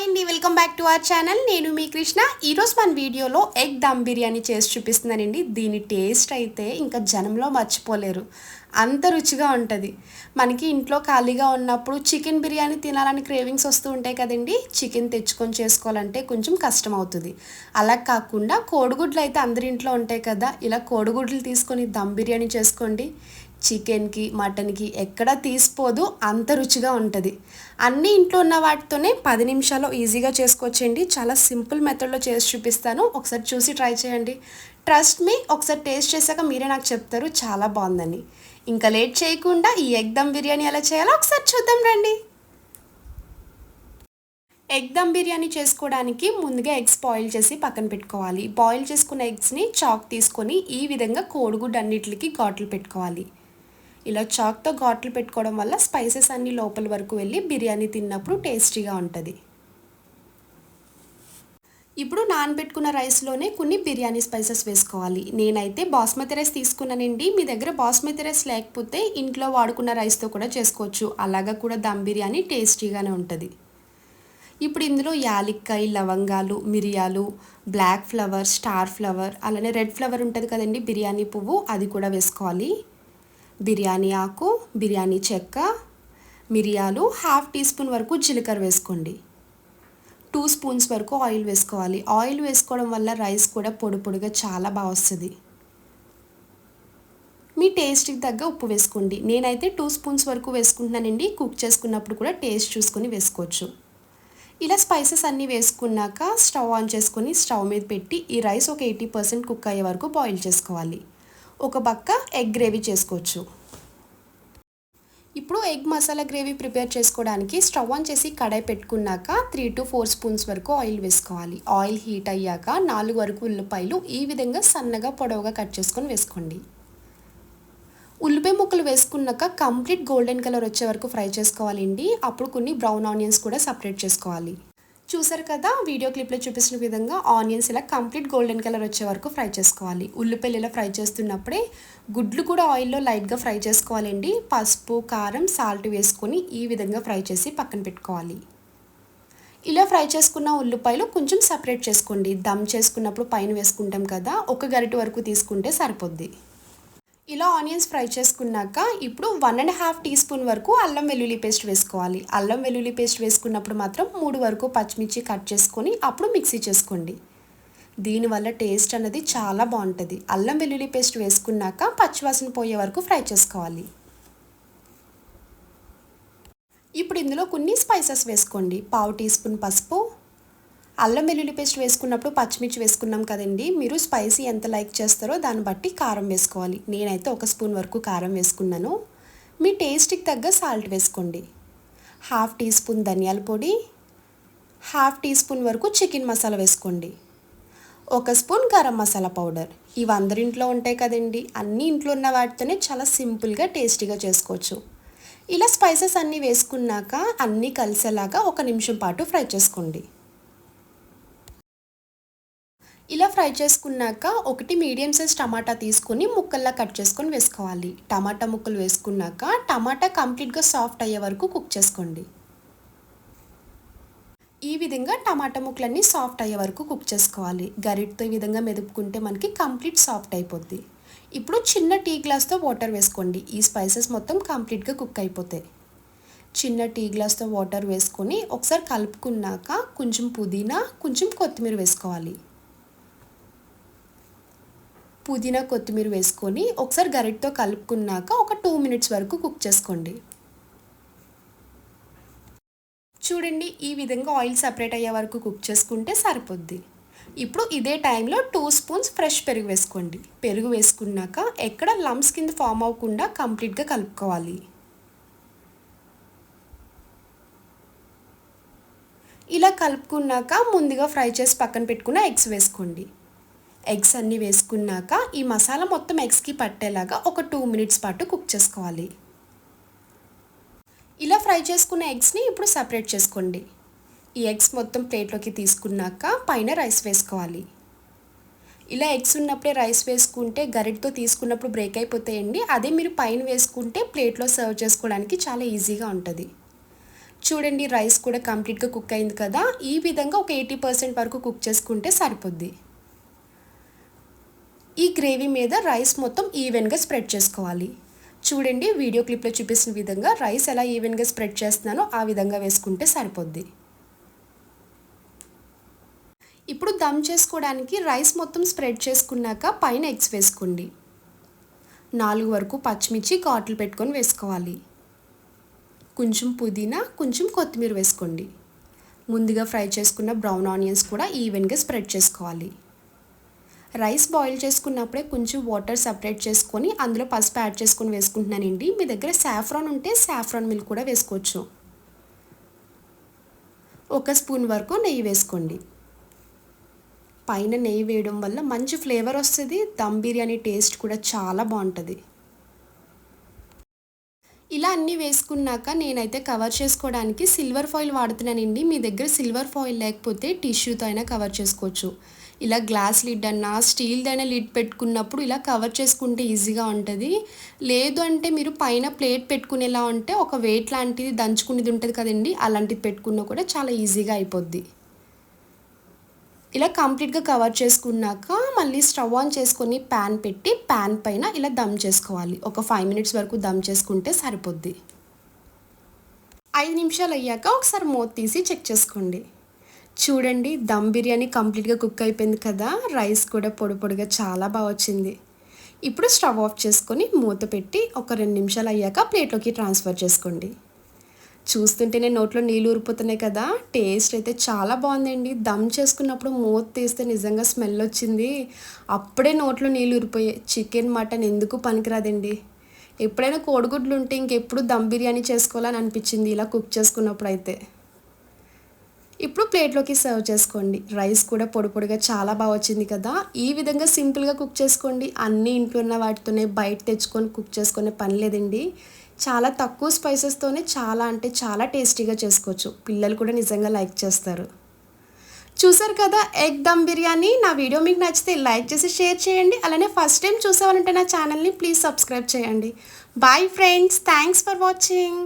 Hi అండి welcome back to our channel నేను మీ కృష్ణ. ఈరోజు మన వీడియోలో ఎగ్ దమ్ బిర్యానీ చేసి చూపిస్తున్నానండి. దీని టేస్ట్ అయితే ఇంకా జనంలో మర్చిపోలేరు. అంత రుచిగా ఉంటుంది. మనకి ఇంట్లో ఖాళీగా ఉన్నప్పుడు చికెన్ బిర్యానీ తినాలని క్రేవింగ్స్ వస్తూ ఉంటాయి కదండి. చికెన్ తెచ్చుకొని చేసుకోవాలంటే కొంచెం కష్టం అవుతుంది. అలా కాకుండా కోడిగుడ్లు అయితే అందరి ఇంట్లో ఉంటాయి కదా. ఇలా కోడిగుడ్లు తీసుకొని దమ్ బిర్యానీ చేసుకోండి. చికెన్కి మటన్కి ఎక్కడా తీసిపోదు అంత రుచిగా ఉంటుంది. అన్నీ ఇంట్లో ఉన్న వాటితోనే పది నిమిషాల్లో ఈజీగా చేసుకోవచ్చండి. చాలా సింపుల్ మెథడ్లో చేసి చూపిస్తాను. ఒకసారి చూసి ట్రై చేయండి. ట్రస్ట్ మీ ఒకసారి టేస్ట్ చేశాక మీరే నాకు చెప్తారు. చాలా బాగుందని ఇంకా లేట్ చేయకుండా ఈ ఎగ్ దమ్ బిర్యానీ ఎలా చేయాలో ఒకసారి చూద్దాం రండి. ఎగ్ దమ్ బిర్యానీ చేసుకోవడానికి ముందుగా ఎగ్స్ బాయిల్ చేసి పక్కన పెట్టుకోవాలి. బాయిల్ చేసుకున్న ఎగ్స్ని చాక్ తీసుకొని ఈ విధంగా కోడిగుడ్డు అన్నిటికి ఘాట్లు పెట్టుకోవాలి. ఇలా చాక్తో ఘాట్లు పెట్టుకోవడం వల్ల స్పైసెస్ అన్ని లోపల వరకు వెళ్ళి బిర్యానీ తిన్నప్పుడు టేస్టీగా ఉంటుంది. ఇప్పుడు నానబెట్టుకున్న రైస్లోనే కొన్ని బిర్యానీ స్పైసెస్ వేసుకోవాలి. నేనైతే బాస్మతి రైస్ తీసుకున్నానండి. మీ దగ్గర బాస్మతి రైస్ లేకపోతే ఇంట్లో వాడుకున్న రైస్తో కూడా చేసుకోవచ్చు. అలాగా కూడా దమ్ బిర్యానీ టేస్టీగానే ఉంటుంది. ఇప్పుడు ఇందులో యాలిక్కాయ లవంగాలు మిరియాలు బ్లాక్ ఫ్లవర్ స్టార్ ఫ్లవర్ అలానే రెడ్ ఫ్లవర్ ఉంటుంది కదండి బిర్యానీ పువ్వు అది కూడా వేసుకోవాలి. బిర్యానీ ఆకు బిర్యానీ చెక్క మిరియాలు హాఫ్ టీ స్పూన్ వరకు జీలకర్ర వేసుకోండి. టూ స్పూన్స్ వరకు ఆయిల్ వేసుకోవాలి. ఆయిల్ వేసుకోవడం వల్ల రైస్ కూడా పొడి పొడిగా చాలా బాగా వస్తుంది. మీ టేస్ట్కి తగ్గ ఉప్పు వేసుకోండి. నేనైతే టూ స్పూన్స్ వరకు వేసుకుంటున్నానండి. కుక్ చేసుకున్నప్పుడు కూడా టేస్ట్ చూసుకొని వేసుకోవచ్చు. ఇలా స్పైసెస్ అన్నీ వేసుకున్నాక స్టవ్ ఆన్ చేసుకొని స్టవ్ మీద పెట్టి ఈ రైస్ ఒక ఎయిటీ పర్సెంట్ కుక్ అయ్యే వరకు బాయిల్ చేసుకోవాలి. ఒక పక్క ఎగ్ గ్రేవీ చేసుకోవచ్చు. ఇప్పుడు ఎగ్ మసాలా గ్రేవీ ప్రిపేర్ చేసుకోవడానికి స్టవ్ ఆన్ చేసి కడాయి పెట్టుకున్నాక త్రీ టు ఫోర్ స్పూన్స్ వరకు ఆయిల్ వేసుకోవాలి. ఆయిల్ హీట్ అయ్యాక నాలుగు వరకు ఉల్లిపాయలు ఈ విధంగా సన్నగా పొడవుగా కట్ చేసుకొని వేసుకోండి. ఉల్లిపాయ ముక్కలు వేసుకున్నాక కంప్లీట్ గోల్డెన్ కలర్ వచ్చే వరకు ఫ్రై చేసుకోవాలండి. అప్పుడు కొన్ని బ్రౌన్ ఆనియన్స్ కూడా సపరేట్ చేసుకోవాలి. చూసారు కదా వీడియో క్లిప్లో చూపించిన విధంగా ఆనియన్స్ ఇలా కంప్లీట్ గోల్డెన్ కలర్ వచ్చే వరకు ఫ్రై చేసుకోవాలి. ఉల్లిపాయలు ఇలా ఫ్రై చేస్తున్నప్పుడే గుడ్లు కూడా ఆయిల్లో లైట్గా ఫ్రై చేసుకోవాలండి. పసుపు కారం సాల్ట్ వేసుకొని ఈ విధంగా ఫ్రై చేసి పక్కన పెట్టుకోవాలి. ఇలా ఫ్రై చేసుకున్న ఉల్లిపాయలు కొంచెం సపరేట్ చేసుకోండి. దమ్ చేసుకున్నప్పుడు పైన వేసుకుంటాం కదా ఒక గరిట వరకు తీసుకుంటే సరిపోద్ది. ఇలా ఆనియన్స్ ఫ్రై చేసుకున్నాక ఇప్పుడు one and half teaspoon వరకు అల్లం వెల్లుల్లి పేస్ట్ వేసుకోవాలి. అల్లం వెల్లుల్లి పేస్ట్ వేసుకున్నప్పుడు మాత్రం మూడు వరకు పచ్చిమిర్చి కట్ చేసుకొని అప్పుడు మిక్సీ చేసుకోండి. దీనివల్ల టేస్ట్ అనేది చాలా బాగుంటుంది. అల్లం వెల్లుల్లి పేస్ట్ వేసుకున్నాక పచ్చివాసన పోయే వరకు ఫ్రై చేసుకోవాలి. ఇప్పుడు ఇందులో కొన్ని స్పైసెస్ వేసుకోండి. పావు టీ స్పూన్ పసుపు అల్లం వెల్లుల్లి పేస్ట్ వేసుకున్నప్పుడు పచ్చిమిర్చి వేసుకున్నాం కదండి. మీరు స్పైసీ ఎంత లైక్ చేస్తారో దాన్ని బట్టి కారం వేసుకోవాలి. నేనైతే ఒక స్పూన్ వరకు కారం వేసుకున్నాను. మీ టేస్ట్కి తగ్గ సాల్ట్ వేసుకోండి. హాఫ్ టీ స్పూన్ ధనియాల పొడి హాఫ్ టీ స్పూన్ వరకు చికెన్ మసాలా వేసుకోండి. ఒక స్పూన్ గరం మసాలా పౌడర్. ఇవి అందరింట్లో ఉంటాయి కదండి. అన్ని ఇంట్లో ఉన్న వాటితోనే చాలా సింపుల్గా టేస్టీగా చేసుకోవచ్చు. ఇలా స్పైసెస్ అన్నీ వేసుకున్నాక అన్నీ కలిసేలాగా ఒక నిమిషం పాటు ఫ్రై చేసుకోండి. ఇలా ఫ్రై చేసుకున్నాక ఒకటి మీడియం సైజ్ టమాటా తీసుకొని ముక్కల్లా కట్ చేసుకొని వేసుకోవాలి. టమాటా ముక్కలు వేసుకున్నాక టమాటా కంప్లీట్గా సాఫ్ట్ అయ్యే వరకు కుక్ చేసుకోండి. ఈ విధంగా టమాటా ముక్కలన్నీ సాఫ్ట్ అయ్యే వరకు కుక్ చేసుకోవాలి. గరిటతో ఈ విధంగా మెదుపుకుంటే మనకి కంప్లీట్ సాఫ్ట్ అయిపోద్ది. ఇప్పుడు చిన్న టీ గ్లాస్తో వాటర్ వేసుకోండి. ఈ స్పైసెస్ మొత్తం కంప్లీట్గా కుక్ అయిపోతాయి. చిన్న టీ గ్లాస్తో వాటర్ వేసుకొని ఒకసారి కలుపుకున్నాక కొంచెం పుదీనా కొంచెం కొత్తిమీర వేసుకోవాలి. పుదీనా కొత్తిమీర వేసుకొని ఒకసారి గరిటతో కలుపుకున్నాక ఒక టూ మినిట్స్ వరకు కుక్ చేసుకోండి. చూడండి ఈ విధంగా ఆయిల్ సపరేట్ అయ్యే వరకు కుక్ చేసుకుంటే సరిపోద్ది. ఇప్పుడు ఇదే టైంలో టూ స్పూన్స్ ఫ్రెష్ పెరుగు వేసుకోండి. పెరుగు వేసుకున్నాక ఎక్కడ లమ్స్ కింద ఫామ్ అవ్వకుండా కంప్లీట్గా కలుపుకోవాలి. ఇలా కలుపుకున్నాక ముందుగా ఫ్రై చేసి పక్కన పెట్టుకున్న ఎగ్స్ వేసుకోండి. ఎగ్స్ అన్నీ వేసుకున్నాక ఈ మసాలా మొత్తం ఎగ్స్కి పట్టేలాగా ఒక టూ మినిట్స్ పాటు కుక్ చేసుకోవాలి. ఇలా ఫ్రై చేసుకున్న ఎగ్స్ని ఇప్పుడు సపరేట్ చేసుకోండి. ఈ ఎగ్స్ మొత్తం ప్లేట్లోకి తీసుకున్నాక పైన రైస్ వేసుకోవాలి. ఇలా ఎగ్స్ ఉన్నప్పుడే రైస్ వేసుకుంటే గరిటతో తీసుకున్నప్పుడు బ్రేక్ అయిపోతాయండి. అదే మీరు పైన వేసుకుంటే ప్లేట్లో సర్వ్ చేసుకోవడానికి చాలా ఈజీగా ఉంటుంది. చూడండి రైస్ కూడా కంప్లీట్గా కుక్ అయింది కదా? ఈ విధంగా ఒక ఎయిటీ పర్సెంట్ వరకు కుక్ చేసుకుంటే సరిపోద్ది. ఈ గ్రేవీ మీద రైస్ మొత్తం ఈవెన్గా స్ప్రెడ్ చేసుకోవాలి. చూడండి వీడియో క్లిప్లో చూపిస్తున్న విధంగా రైస్ ఎలా ఈవెన్గా స్ప్రెడ్ చేస్తున్నానో ఆ విధంగా వేసుకుంటే సరిపోద్ది. ఇప్పుడు దమ్ చేసుకోవడానికి రైస్ మొత్తం స్ప్రెడ్ చేసుకున్నాక పైన ఎగ్స్ వేసుకోండి. నాలుగు వరకు పచ్చిమిర్చి కాట్లు పెట్టుకొని వేసుకోవాలి. కొంచెం పుదీనా కొంచెం కొత్తిమీర వేసుకోండి. ముందుగా ఫ్రై చేసుకున్న బ్రౌన్ ఆనియన్స్ కూడా ఈవెన్గా స్ప్రెడ్ చేసుకోవాలి. రైస్ బాయిల్ చేసుకున్నప్పుడే కొంచెం వాటర్ సపరేట్ చేసుకొని అందులో పసుపు యాడ్ చేసుకొని వేసుకుంటున్నానండి. మీ దగ్గర సాఫ్రాన్ ఉంటే సాఫ్రాన్ మిల్క్ కూడా వేసుకోవచ్చు. ఒక స్పూన్ వరకు నెయ్యి వేసుకోండి. పైన నెయ్యి వేయడం వల్ల మంచి ఫ్లేవర్ వస్తుంది దమ్ బిర్యానీ టేస్ట్ కూడా చాలా బాగుంటుంది. ఇలా అన్నీ వేసుకున్నాక నేనైతే కవర్ చేసుకోవడానికి సిల్వర్ ఫాయిల్ వాడుతున్నానండి. మీ దగ్గర సిల్వర్ ఫాయిల్ లేకపోతే టిష్యూతో అయినా కవర్ చేసుకోవచ్చు. ఇలా గ్లాస్ లిడ్ అన్నా స్టీల్దైనా లిడ్ పెట్టుకున్నప్పుడు ఇలా కవర్ చేసుకుంటే ఈజీగా ఉంటుంది. లేదు అంటే మీరు పైన ప్లేట్ పెట్టుకునేలా ఉంటే ఒక వెయిట్ లాంటిది దంచుకునేది ఉంటుంది కదండి అలాంటిది పెట్టుకున్నా కూడా చాలా ఈజీగా అయిపోద్ది. ఇలా కంప్లీట్గా కవర్ చేసుకున్నాక మళ్ళీ స్టవ్ ఆన్ చేసుకొని ప్యాన్ పెట్టి ప్యాన్ పైన ఇలా దమ్ చేసుకోవాలి. ఒక ఫైవ్ మినిట్స్ వరకు దమ్ చేసుకుంటే సరిపోద్ది. ఐదు నిమిషాలు అయ్యాక ఒకసారి మూత తీసి చెక్ చేసుకోండి. చూడండి దమ్ బిర్యానీ కంప్లీట్గా కుక్ అయిపోయింది కదా రైస్ కూడా పొడి పొడిగా చాలా బాగా వచ్చింది. ఇప్పుడు స్టవ్ ఆఫ్ చేసుకొని మూత పెట్టి ఒక రెండు నిమిషాలు అయ్యాక ప్లేట్లోకి ట్రాన్స్ఫర్ చేసుకోండి. చూస్తుంటేనే నోట్లో నీళ్ళు ఊరిపోతున్నాయి కదా టేస్ట్ అయితే చాలా బాగుందండి. దమ్ చేసుకున్నప్పుడు మూత తీస్తే నిజంగా స్మెల్ వచ్చింది. అప్పుడే నోట్లో నీళ్ళు ఊరిపోయాయి. చికెన్ మటన్ ఎందుకు పనికిరాదండి? ఎప్పుడైనా కోడిగుడ్లు ఉంటే ఇంకెప్పుడు దమ్ బిర్యానీ చేసుకోవాలని అనిపించింది ఇలా కుక్ చేసుకున్నప్పుడు అయితే. ఇప్పుడు ప్లేట్లోకి సర్వ్ చేసుకోండి. రైస్ కూడా పొడి పొడిగా చాలా బాగా వచ్చింది కదా. ఈ విధంగా సింపుల్గా కుక్ చేసుకోండి. అన్ని ఇంట్లో ఉన్న వాటితోనే బయట తెచ్చుకొని కుక్ చేసుకునే పని లేదండి. చాలా తక్కువ స్పైసెస్తోనే చాలా అంటే చాలా టేస్టీగా చేసుకోవచ్చు. పిల్లలు కూడా నిజంగా లైక్ చేస్తారు. చూసారు కదా ఎగ్ దమ్ బిర్యానీ? నా వీడియో మీకు నచ్చితే లైక్ చేసి షేర్ చేయండి. అలానే ఫస్ట్ టైం చూసామనంటే నా ఛానల్ని ప్లీజ్ సబ్స్క్రైబ్ చేయండి. Bye friends thanks for watching